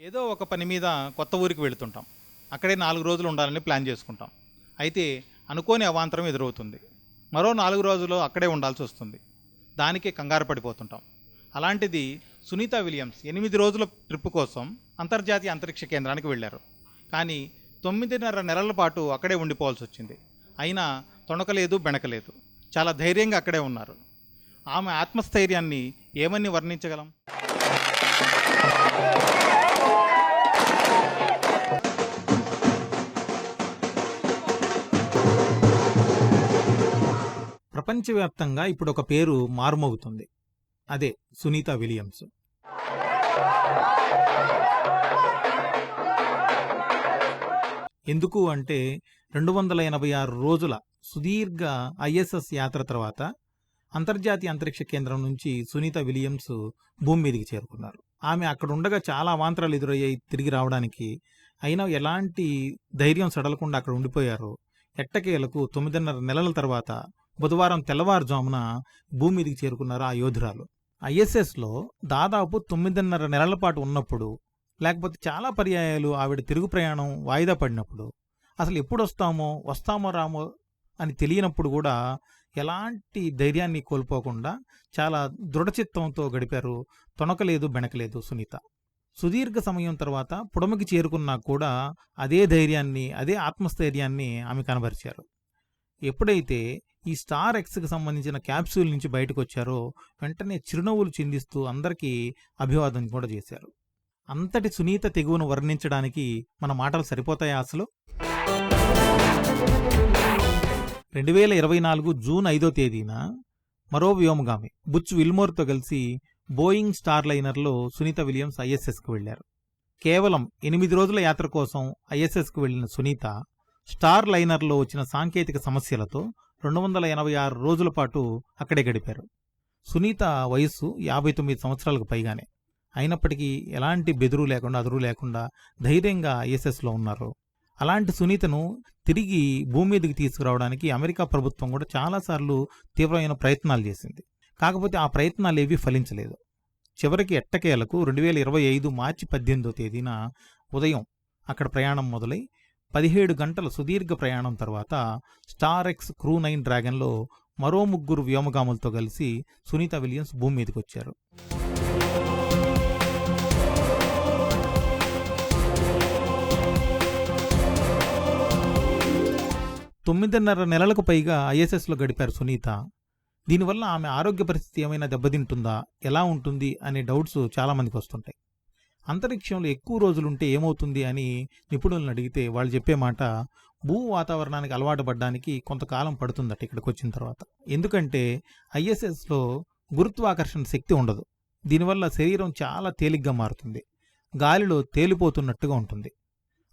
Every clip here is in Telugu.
ఏదో ఒక పని మీద కొత్త ఊరికి వెళుతుంటాం. అక్కడే నాలుగు రోజులు ఉండాలని ప్లాన్ చేసుకుంటాం. అయితే అనుకోని అవాంతరం ఎదురవుతుంది. మరో నాలుగు రోజులు అక్కడే ఉండాల్సి వస్తుంది. దానికి కంగారు పడిపోతుంటాం. అలాంటిది సునీత విలియమ్స్ ఎనిమిది రోజుల ట్రిప్ కోసం అంతర్జాతీయ అంతరిక్ష కేంద్రానికి వెళ్ళారు. కానీ తొమ్మిదిన్నర నెలల పాటు అక్కడే ఉండిపోవాల్సి వచ్చింది. అయినా తొణకలేదు బెణకలేదు. చాలా ధైర్యంగా అక్కడే ఉన్నారు. ఆమె ఆత్మస్థైర్యాన్ని ఏమని వర్ణించగలం? ప్రపంచవ్యాప్తంగా ఇప్పుడు ఒక పేరు మారుమోగుతుంది. అదే సునీత విలియమ్స్. ఎందుకు అంటే రెండు వందల ఎనభై ఆరు రోజుల సుదీర్ఘ ఐఎస్ఎస్ యాత్ర తర్వాత అంతర్జాతీయ అంతరిక్ష కేంద్రం నుంచి సునీత విలియమ్స్ భూమి మీదకి చేరుకున్నారు. ఆమె అక్కడ ఉండగా చాలా అవాంతరాలు ఎదురయ్యాయి తిరిగి రావడానికి. అయినా ఎలాంటి ధైర్యం సడలకుండా అక్కడ ఉండిపోయారు. ఎట్టకేలకు తొమ్మిదిన్నర నెలల తర్వాత బుధవారం తెల్లవారుజామున భూమి మీదికి చేరుకున్నారు ఆ యోధురాలు. ఐఎస్ఎస్లో దాదాపు తొమ్మిదిన్నర నెలల పాటు ఉన్నప్పుడు లేకపోతే చాలా పర్యాయాలు ఆవిడ తిరుగు ప్రయాణం వాయిదా పడినప్పుడు అసలు ఎప్పుడు వస్తామో వస్తామో రామో అని తెలియనప్పుడు కూడా ఎలాంటి ధైర్యాన్ని కోల్పోకుండా చాలా దృఢచిత్తంతో గడిపారు తొణకలేదు బెణకలేదు సునీత. సుదీర్ఘ సమయం తర్వాత పుడమకి చేరుకున్నా కూడా అదే ధైర్యాన్ని అదే ఆత్మస్థైర్యాన్ని ఆమె కనబరిచారు. ఎప్పుడైతే ఈ స్టార్ ఎక్స్కి సంబంధించిన క్యాప్సూల్ నుంచి బయటకు వచ్చారో వెంటనే చిరునవ్వులు చిందిస్తూ అందరికీ అభివాదం కూడా చేశారు. అంతటి సునీత తెగువను వర్ణించడానికి మన మాటలు సరిపోతాయా అసలు? రెండు వేల ఇరవై నాలుగు జూన్ ఐదో తేదీన మరో వ్యోమగామి బుచ్ విల్మోర్తో కలిసి బోయింగ్ స్టార్ లైనర్లో సునీత విలియమ్స్ ఐఎస్ఎస్కు వెళ్ళారు కేవలం ఎనిమిది రోజుల యాత్ర కోసం ఐఎస్ఎస్కు వెళ్ళిన సునీత స్టార్ లైనర్లో వచ్చిన సాంకేతిక సమస్యలతో రెండు వందల ఎనభై ఆరు రోజుల పాటు అక్కడే గడిపారు. సునీత వయస్సు యాభై తొమ్మిది సంవత్సరాలకు పైగానే. అయినప్పటికీ ఎలాంటి బెదురు లేకుండా అదురు లేకుండా ధైర్యంగా ఐఎస్ఎస్లో ఉన్నారు. అలాంటి సునీతను తిరిగి భూమి మీదకి తీసుకురావడానికి అమెరికా ప్రభుత్వం కూడా చాలాసార్లు తీవ్రమైన ప్రయత్నాలు చేసింది. కాకపోతే ఆ ప్రయత్నాలు ఏవీ ఫలించలేదు. చివరికి ఎట్టకేలకు రెండు వేల ఇరవై ఐదు మార్చి పద్దెనిమిదో తేదీన ఉదయం అక్కడ ప్రయాణం మొదలై పదిహేడు గంటల సుదీర్ఘ ప్రయాణం తర్వాత స్టార్ ఎక్స్ క్రూ నైన్ డ్రాగన్లో మరో ముగ్గురు వ్యోమగాములతో కలిసి సునీత విలియమ్స్ భూమి మీదకి వచ్చారు. తొమ్మిదిన్నర నెలలకు పైగా ఐఎస్ఎస్లో గడిపారు సునీత. దీనివల్ల ఆమె ఆరోగ్య పరిస్థితి ఏమైనా దెబ్బతింటుందా? ఎలా ఉంటుంది? అనే డౌట్స్ చాలామందికి వస్తుంటాయి. అంతరిక్షంలో ఎక్కువ రోజులుంటే ఏమవుతుంది అని నిపుణులను అడిగితే వాళ్ళు చెప్పే మాట భూ వాతావరణానికి అలవాటు పడడానికి కొంతకాలం పడుతుందట ఇక్కడికి వచ్చిన తర్వాత. ఎందుకంటే ఐఎస్ఎస్లో గురుత్వాకర్షణ శక్తి ఉండదు. దీనివల్ల శరీరం చాలా తేలిగ్గా మారుతుంది. గాలిలో తేలిపోతున్నట్టుగా ఉంటుంది.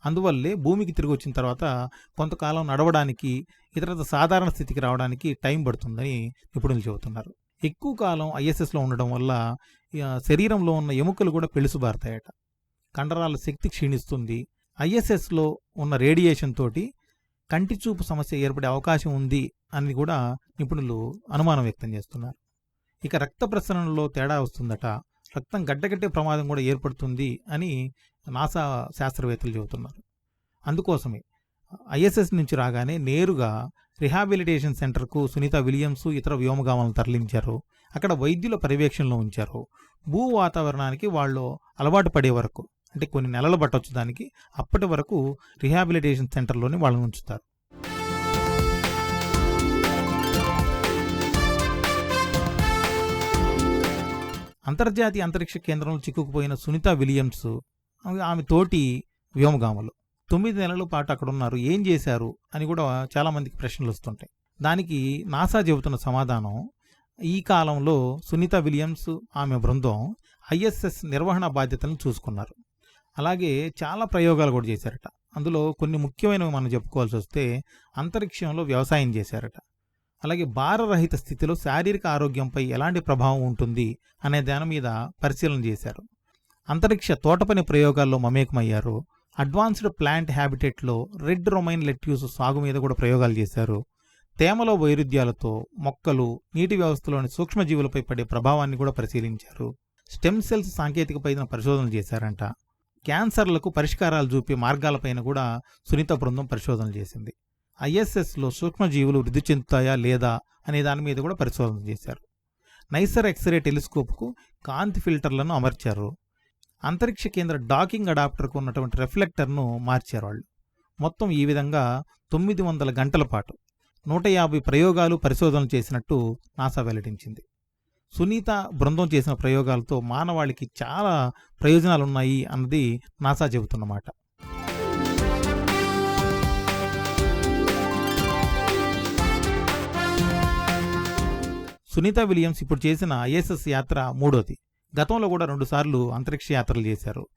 అందువల్లే భూమికి తిరిగి వచ్చిన తర్వాత కొంతకాలం నడవడానికి ఇతరత సాధారణ స్థితికి రావడానికి టైం పడుతుందని నిపుణులు చెబుతున్నారు. ఎక్కువ కాలం ఐఎస్ఎస్లో ఉండడం వల్ల శరీరంలో ఉన్న ఎముకలు కూడా పెలుసుబారుతాయట కండరాల శక్తి క్షీణిస్తుంది. ఐఎస్ఎస్లో ఉన్న రేడియేషన్ తోటి కంటి చూపు సమస్య ఏర్పడే అవకాశం ఉంది అని కూడా నిపుణులు అనుమానం వ్యక్తం చేస్తున్నారు. ఇక రక్త ప్రసరణలో తేడా వస్తుందట. రక్తం గడ్డగట్టే ప్రమాదం కూడా ఏర్పడుతుంది అని నాసా శాస్త్రవేత్తలు చెబుతున్నారు. అందుకోసమే ఐఎస్ఎస్ నుంచి రాగానే నేరుగా రిహాబిలిటేషన్ సెంటర్కు సునీత విలియమ్స్ ఇతర వ్యోమగామలను తరలించారు. అక్కడ వైద్యుల పర్యవేక్షణలో ఉంచారు. భూ వాతావరణానికి వాళ్ళు అలవాటు పడే వరకు అంటే కొన్ని నెలలు పట్టొచ్చు దానికి అప్పటి వరకు రిహాబిలిటేషన్ సెంటర్లోనే వాళ్ళని ఉంచుతారు. అంతర్జాతీయ అంతరిక్ష కేంద్రంలో చిక్కుకుపోయిన సునీత విలియమ్స్ ఆమె- ఆమె తోటి వ్యోమగాములు. తొమ్మిది నెలల పాటు అక్కడ ఉన్నారు ఏం చేశారు? అని కూడా చాలామందికి ప్రశ్నలు వస్తుంటాయి. దానికి నాసా చెబుతున్న సమాధానం ఈ కాలంలో సునీత విలియమ్స్ ఆమె బృందం ఐఎస్ఎస్ నిర్వహణ బాధ్యతలను చూసుకున్నారు. అలాగే చాలా ప్రయోగాలు కూడా చేశారట. అందులో కొన్ని ముఖ్యమైనవి మనం చెప్పుకోవాల్సి వస్తే అంతరిక్షంలో వ్యవసాయం చేశారట. అలాగే భారరహిత స్థితిలో శారీరక ఆరోగ్యంపై ఎలాంటి ప్రభావం ఉంటుంది అనే దాని మీద పరిశీలన చేశారు. అంతరిక్ష తోటపని ప్రయోగాల్లో మమేకమయ్యారు. అడ్వాన్స్డ్ ప్లాంట్ హ్యాబిటెట్లో రెడ్ రొమైన్ లెట్యూస్ సాగు మీద కూడా ప్రయోగాలు చేశారు. తేమలో వైరుధ్యాలతో మొక్కలు నీటి వ్యవస్థలోని సూక్ష్మజీవులపై పడే ప్రభావాన్ని కూడా పరిశీలించారు. స్టెమ్ సెల్స్ సాంకేతికపై పరిశోధనలు చేశారంట. క్యాన్సర్లకు పరిష్కారాలు చూపే మార్గాలపైన కూడా సునీత బృందం పరిశోధన చేసింది. ఐఎస్ఎస్లో సూక్ష్మజీవులు వృద్ధి చెందుతాయా లేదా అనే దాని మీద కూడా పరిశోధన చేశారు. నైసర్ ఎక్స్రే టెలిస్కోప్కు కాంతి ఫిల్టర్లను అమర్చారు. అంతరిక్ష కేంద్ర డాకింగ్ అడాప్టర్కు ఉన్నటువంటి రిఫ్లెక్టర్ను మార్చారు వాళ్ళు. మొత్తం ఈ విధంగా తొమ్మిది వందల గంటల పాటు నూట యాభై ప్రయోగాలు పరిశోధనలు చేసినట్టు నాసా వెల్లడించింది. సునీత బృందం చేసిన ప్రయోగాలతో మానవాళికి చాలా ప్రయోజనాలు ఉన్నాయి అన్నది నాసా చెబుతున్నమాట. సునీత విలియమ్స్ ఇప్పుడు చేసిన ఐఎస్ఎస్ యాత్ర మూడోది. గతంలో కూడా రెండుసార్లు అంతరిక్ష యాత్రలు చేశారు.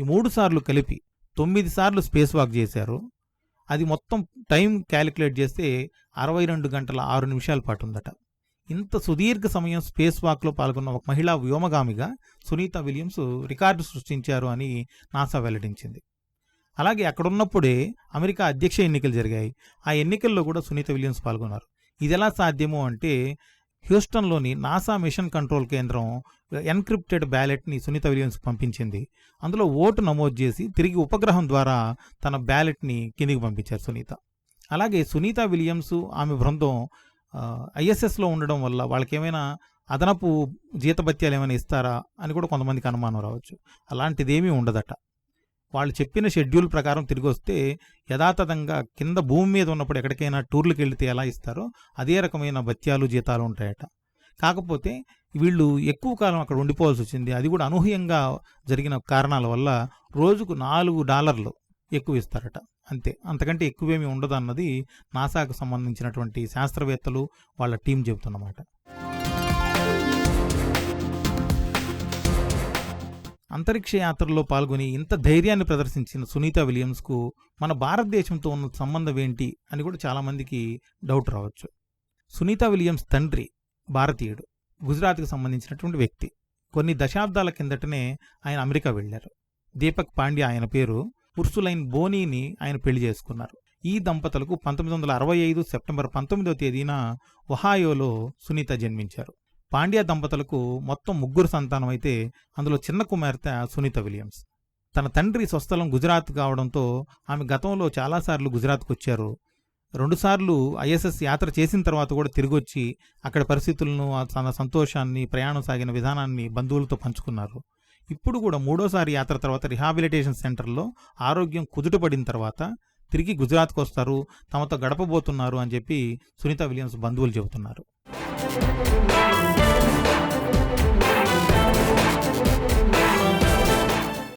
ఈ మూడు సార్లు కలిపి తొమ్మిది సార్లు స్పేస్ వాక్ చేశారు. అది మొత్తం టైం క్యాలిక్యులేట్ చేస్తే అరవై రెండు గంటల ఆరు నిమిషాల పాటు ఉందట. ఇంత సుదీర్ఘ సమయం స్పేస్ వాక్లో పాల్గొన్న ఒక మహిళా వ్యోమగామిగా సునీత విలియమ్స్ రికార్డు సృష్టించారు అని నాసా వెల్లడించింది. అలాగే అక్కడున్నప్పుడే అమెరికా అధ్యక్ష ఎన్నికలు జరిగాయి. ఆ ఎన్నికల్లో కూడా సునీత విలియమ్స్ పాల్గొన్నారు. ఇది ఎలా సాధ్యము అంటే హ్యూస్టన్లోని నాసా మిషన్ కంట్రోల్ కేంద్రం ఎన్క్రిప్టెడ్ బ్యాలెట్ని సునీత విలియమ్స్ పంపించింది. అందులో ఓటు నమోదు చేసి తిరిగి ఉపగ్రహం ద్వారా తన బ్యాలెట్ని కిందికి పంపించారు సునీత. అలాగే సునీత విలియమ్స్ ఆమె బృందం ఐఎస్ఎస్లో ఉండడం వల్ల వాళ్ళకేమైనా అదనపు జీతభత్యాలు ఏమైనా ఇస్తారా అని కూడా కొంతమందికి అనుమానం రావచ్చు. అలాంటిదేమీ ఉండదట. వాళ్ళు చెప్పిన షెడ్యూల్ ప్రకారం తిరిగి వస్తే యథాతథంగా కింద భూమి మీద ఉన్నప్పుడు ఎక్కడికైనా టూర్లకు వెళితే ఎలా ఇస్తారో అదే రకమైన భత్యాలు జీతాలు ఉంటాయట. కాకపోతే వీళ్ళు ఎక్కువ కాలం అక్కడ ఉండిపోవాల్సి వచ్చింది. అది కూడా అనూహ్యంగా జరిగిన కారణాల వల్ల రోజుకు నాలుగు డాలర్లు ఎక్కువ ఇస్తారట. అంతే. అంతకంటే ఎక్కువేమీ ఉండదు అన్నది నాసాకు సంబంధించినటువంటి శాస్త్రవేత్తలు వాళ్ళ టీం చెబుతున్నమాట. అంతరిక్ష యాత్రలో పాల్గొని ఇంత ధైర్యాన్ని ప్రదర్శించిన సునీత విలియమ్స్కు మన భారతదేశంతో ఉన్న సంబంధం ఏంటి అని కూడా చాలామందికి డౌట్ రావచ్చు. సునీత విలియమ్స్ తండ్రి భారతీయుడు గుజరాత్కి సంబంధించినటువంటి వ్యక్తి. కొన్ని దశాబ్దాల కిందటనే ఆయన అమెరికా వెళ్ళారు. దీపక్ పాండ్య ఆయన పేరు ఉర్సులైన్ బోనీని ఆయన పెళ్ళి చేసుకున్నారు. ఈ దంపతులకు పంతొమ్మిది వందల అరవై ఐదు సెప్టెంబర్ పంతొమ్మిదో తేదీన ఒహాయోలో సునీత జన్మించారు. పాండ్య దంపతులకు మొత్తం ముగ్గురు సంతానం అయితే అందులో చిన్న కుమార్తె సునీత విలియమ్స్. తన తండ్రి స్వస్థలం గుజరాత్ కావడంతో ఆమె గతంలో చాలాసార్లు గుజరాత్కు వచ్చారు. రెండుసార్లు ఐఎస్ఎస్ యాత్ర చేసిన తర్వాత కూడా తిరిగి వచ్చి అక్కడ పరిస్థితులను తన సంతోషాన్ని ప్రయాణం సాగిన విధానాన్ని బంధువులతో పంచుకున్నారు. ఇప్పుడు కూడా మూడోసారి యాత్ర తర్వాత రిహాబిలిటేషన్ సెంటర్లో ఆరోగ్యం కుదుటపడిన తర్వాత తిరిగి గుజరాత్కు వస్తారు తమతో గడపబోతున్నారు అని చెప్పి సునీత విలియమ్స్ బంధువులు చెబుతున్నారు.